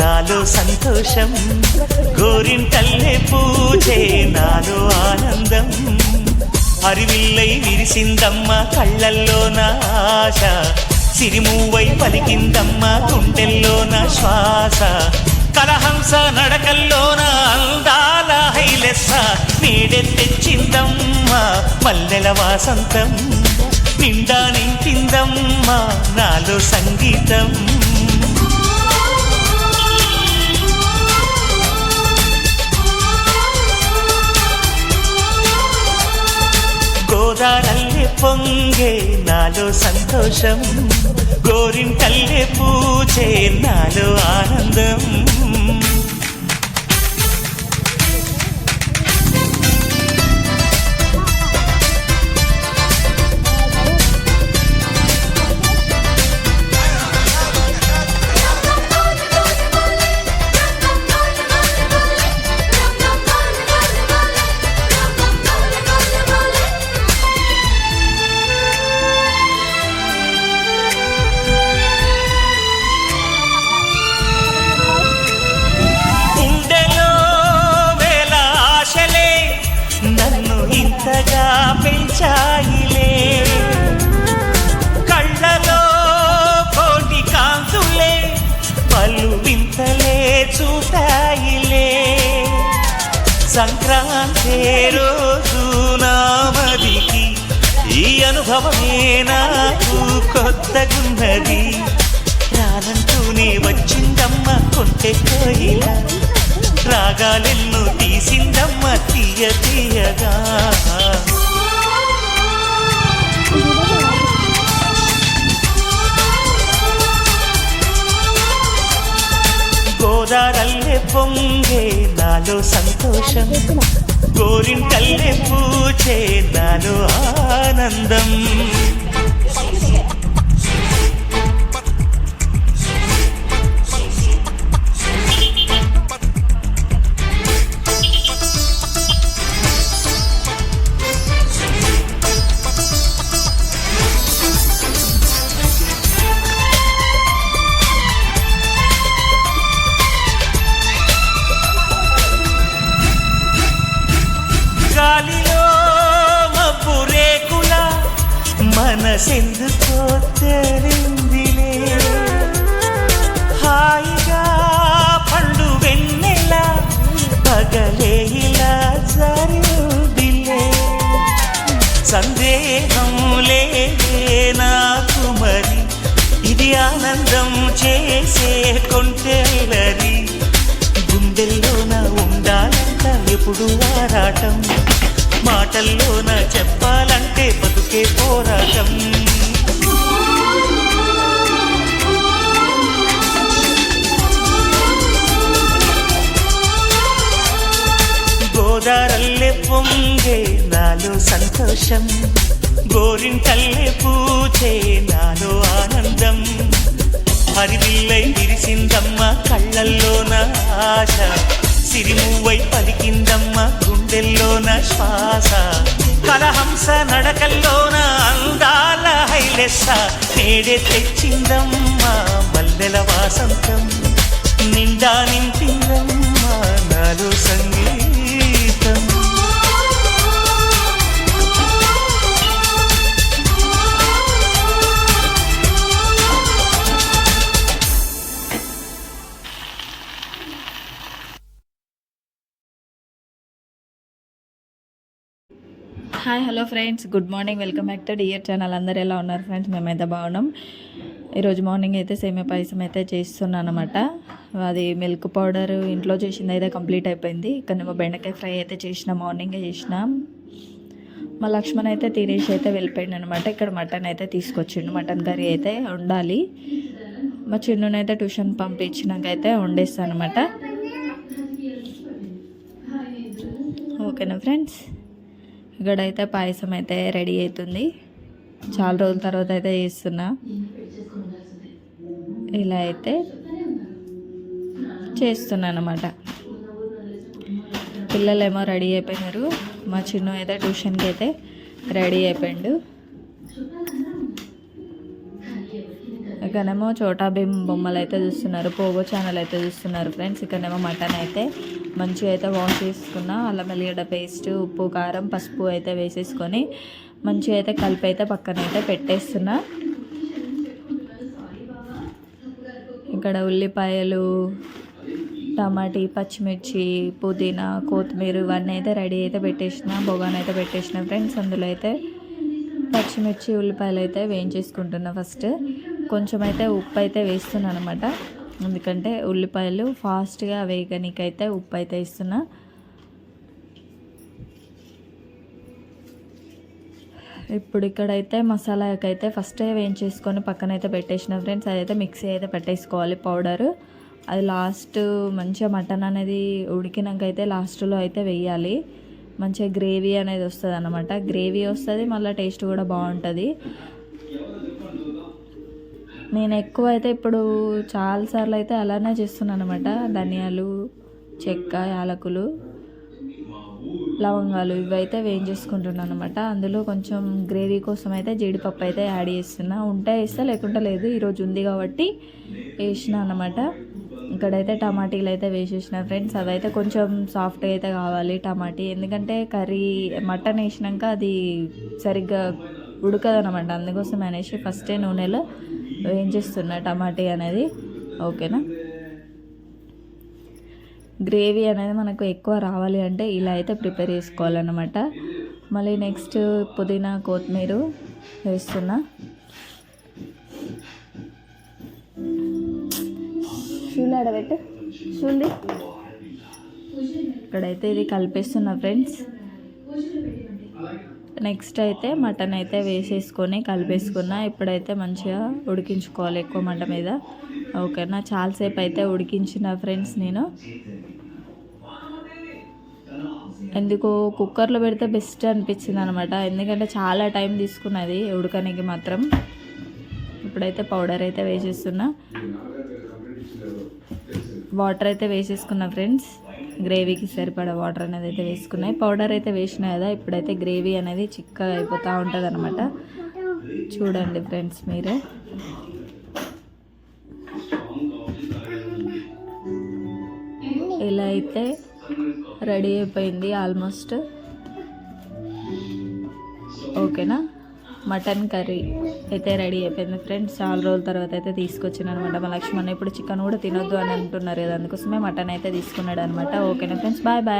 నాలో సంతోషం గోరింటల్లే పూజే నాలో ఆనందం. అరివిల్లై విరిసిందమ్మ కళ్ళల్లో నా ఆశ సిరిమూవై పలికిందమ్మ గుండెల్లో నా శ్వాస. కలహంస నడకల్లోన అందాల హైలెస్స నీడె తెచ్చిందమ్మ మల్లెల వాసంతం. నిండా నింపిందమ్మ నాలో సంగీతం. గోదారల్లే పొంగే నాలో సంతోషం. గోరింటల్లే పూజే నాలో ఆనందం. పెంచాయిలే కళ్ళలో కోటి కాంతులే పలు వింతలే చూపాయిలే సంక్రాంతి రోజు నామదికి ఈ అనుభవమే నాకు కొత్తగుంది గోదారల్లే పొంగే నాలో సంతోషం. గోరింటల్లే పూచే నాలో ఆనందం. చేసే కొంటెలది గుండెల్లోన ఉండాలంట ఎప్పుడు ఆరాటం. మాటల్లోన చెప్పాలంటే బతుకే పోరాటం. గోదారల్లే పొంగే నాలో సంతోషం. గోరింటల్లే పూచే నాలో ఆనందం. హరివిల్లై విరిసిందమ్మ కళ్ళల్లోన ఆశ. సిరిమువై పలికిందమ్మ గుండెల్లోన శ్వాస. కలహంస నడకల్లోన అందాల హైలెస్స నేడే తెచ్చిందమ్మ మల్లెల వాసంతం. నిండా నింపిందమ్మ నాలో సంగీతం. Hi hello friends. Good morning. Welcome back to dear channel. అందరు ఎలా ఉన్నారు ఫ్రెండ్స్? మేమైతే బాగున్నాం. ఈరోజు మార్నింగ్ అయితే సేమియా పాయసం అయితే చేస్తున్నాను అనమాట అది మిల్క్ పౌడర్ ఇంట్లో చేసింది అయితే కంప్లీట్ అయిపోయింది. ఇక్కడ బెండకాయ ఫ్రై అయితే చేసిన మార్నింగే చేసిన. మా లక్ష్మణ్ అయితే తినేసి అయితే వెళ్ళిపోయింది అనమాట ఇక్కడ మటన్ అయితే తీసుకొచ్చిండు. మటన్ కర్రీ అయితే ఉండాలి మా చిన్నునైతే ట్యూషన్ పంపించినాక అయితే వండేస్తాను అనమాట ఓకేనా ఫ్రెండ్స్? ఇక్కడైతే పాయసం అయితే రెడీ అవుతుంది. చాలా రోజుల తర్వాత అయితే చేస్తున్నా. ఇలా అయితే చేస్తున్నాను అనమాట పిల్లలేమో రెడీ అయిపోయినారు. మా చిన్న అయితే ట్యూషన్కి అయితే రెడీ అయిపోయిండు. ఇక్కడేమో చోటా భీమ్ బొమ్మలు అయితే చూస్తున్నారు పోగో ఛానల్ అయితే చూస్తున్నారు ఫ్రెండ్స్ ఇక్కడేమో మటన్ అయితే మంచిగా అయితే వాష్ చేసుకున్న అల్లం ఎల్లిగడ్డ పేస్ట్ ఉప్పు కారం పసుపు అయితే వేసేసుకొని మంచిగా అయితే కలిపి అయితే పక్కన అయితే పెట్టేస్తున్నా. ఇక్కడ ఉల్లిపాయలు టమాటీ పచ్చిమిర్చి పుదీనా కొత్తిమీర ఇవన్నీ అయితే రెడీ అయితే పెట్టేసిన బొగాన్ అయితే పెట్టేసిన ఫ్రెండ్స్ అందులో అయితే పచ్చిమిర్చి ఉల్లిపాయలు అయితే వేయించేసుకుంటున్నా ఫస్ట్ కొంచెం అయితే ఉప్పు అయితే వేస్తున్నాను అనమాట ఎందుకంటే ఉల్లిపాయలు ఫాస్ట్గా వేగనీకైతే ఉప్పు అయితే ఇస్తున్నా ఇప్పుడు ఇక్కడైతే మసాలాకైతే ఫస్ట్ వేయించేసుకొని పక్కన అయితే పెట్టేసిన ఫ్రెండ్స్. అదైతే మిక్సీ అయితే పెట్టేసుకోవాలి పౌడర్. అది లాస్ట్ మంచిగా మటన్ అనేది ఉడికినాక అయితే లాస్ట్లో అయితే వేయాలి. మంచిగా గ్రేవీ అనేది వస్తుంది అనమాట గ్రేవీ వస్తుంది మళ్ళీ టేస్ట్ కూడా బాగుంటుంది. నేను ఎక్కువ అయితే ఇప్పుడు చాలాసార్లు అయితే అలానే చేస్తున్నాను అనమాట ధనియాలు చెక్క యాలకులు లవంగాలు ఇవైతే వేయించేసుకుంటున్నాను అనమాట అందులో కొంచెం గ్రేవీ కోసం అయితే జీడిపప్పు అయితే యాడ్ చేస్తున్నా. ఉంటే వేస్తా లేకుంటే లేదు. ఈరోజు ఉంది కాబట్టి వేసిన అనమాట ఇక్కడైతే టమాటీలు అయితే వేసేసిన ఫ్రెండ్స్. అవైతే కొంచెం సాఫ్ట్గా అయితే కావాలి టమాటీ. ఎందుకంటే కర్రీ మటన్ వేసినాక అది సరిగ్గా ఉడకదనమాట అందుకోసం అనేసి ఫస్టే నూనెలో వేయించేస్తున్నా టమాటీ అనేది. ఓకేనా? గ్రేవీ అనేది మనకు ఎక్కువ రావాలి అంటే ఇలా అయితే ప్రిపేర్ చేసుకోవాలన్నమాట. మళ్ళీ నెక్స్ట్ పుదీనా కొత్తిమీర వేస్తున్నా. షూలు ఆడబెట్టు. ఇక్కడైతే ఇది కలిపేస్తున్నా ఫ్రెండ్స్. నెక్స్ట్ అయితే మటన్ అయితే వేసేసుకొని కలిపేసుకున్నా ఇప్పుడైతే మంచిగా ఉడికించుకోవాలి ఎక్కువ మంట మీద. ఓకేనా? చాలాసేపు అయితే ఉడికించిన ఫ్రెండ్స్ నేను. ఎందుకు కుక్కర్లో పెడితే బెస్ట్ అనిపించింది అనమాట ఎందుకంటే చాలా టైం తీసుకున్నది ఉడకనికి మాత్రం. ఇప్పుడైతే పౌడర్ అయితే వేసేస్తున్నా. వాటర్ అయితే వేసేసుకున్నా ఫ్రెండ్స్. గ్రేవీకి సరిపడా వాటర్ అనేది అయితే వేసుకున్నాయి. పౌడర్ అయితే వేసిన కదా ఇప్పుడైతే గ్రేవీ అనేది చిక్కగా అయిపోతూ ఉంటుంది అనమాట చూడండి ఫ్రెండ్స్ మీరే. ఇలా అయితే రెడీ అయిపోయింది ఆల్మోస్ట్. ఓకేనా? మటన్ కర్రీ అయితే రెడీ అయిపోయింది ఫ్రెండ్స్. చాలా రోజుల తర్వాత అయితే తీసుకొచ్చాను అనమాట మా లక్ష్మణ్ ఇప్పుడు చికెన్ కూడా తినొద్దు అని అంటున్నారు కదా అందుకోసమే మటన్ అయితే తీసుకున్నాడు అనమాట ఓకేనా ఫ్రెండ్స్? Bye bye.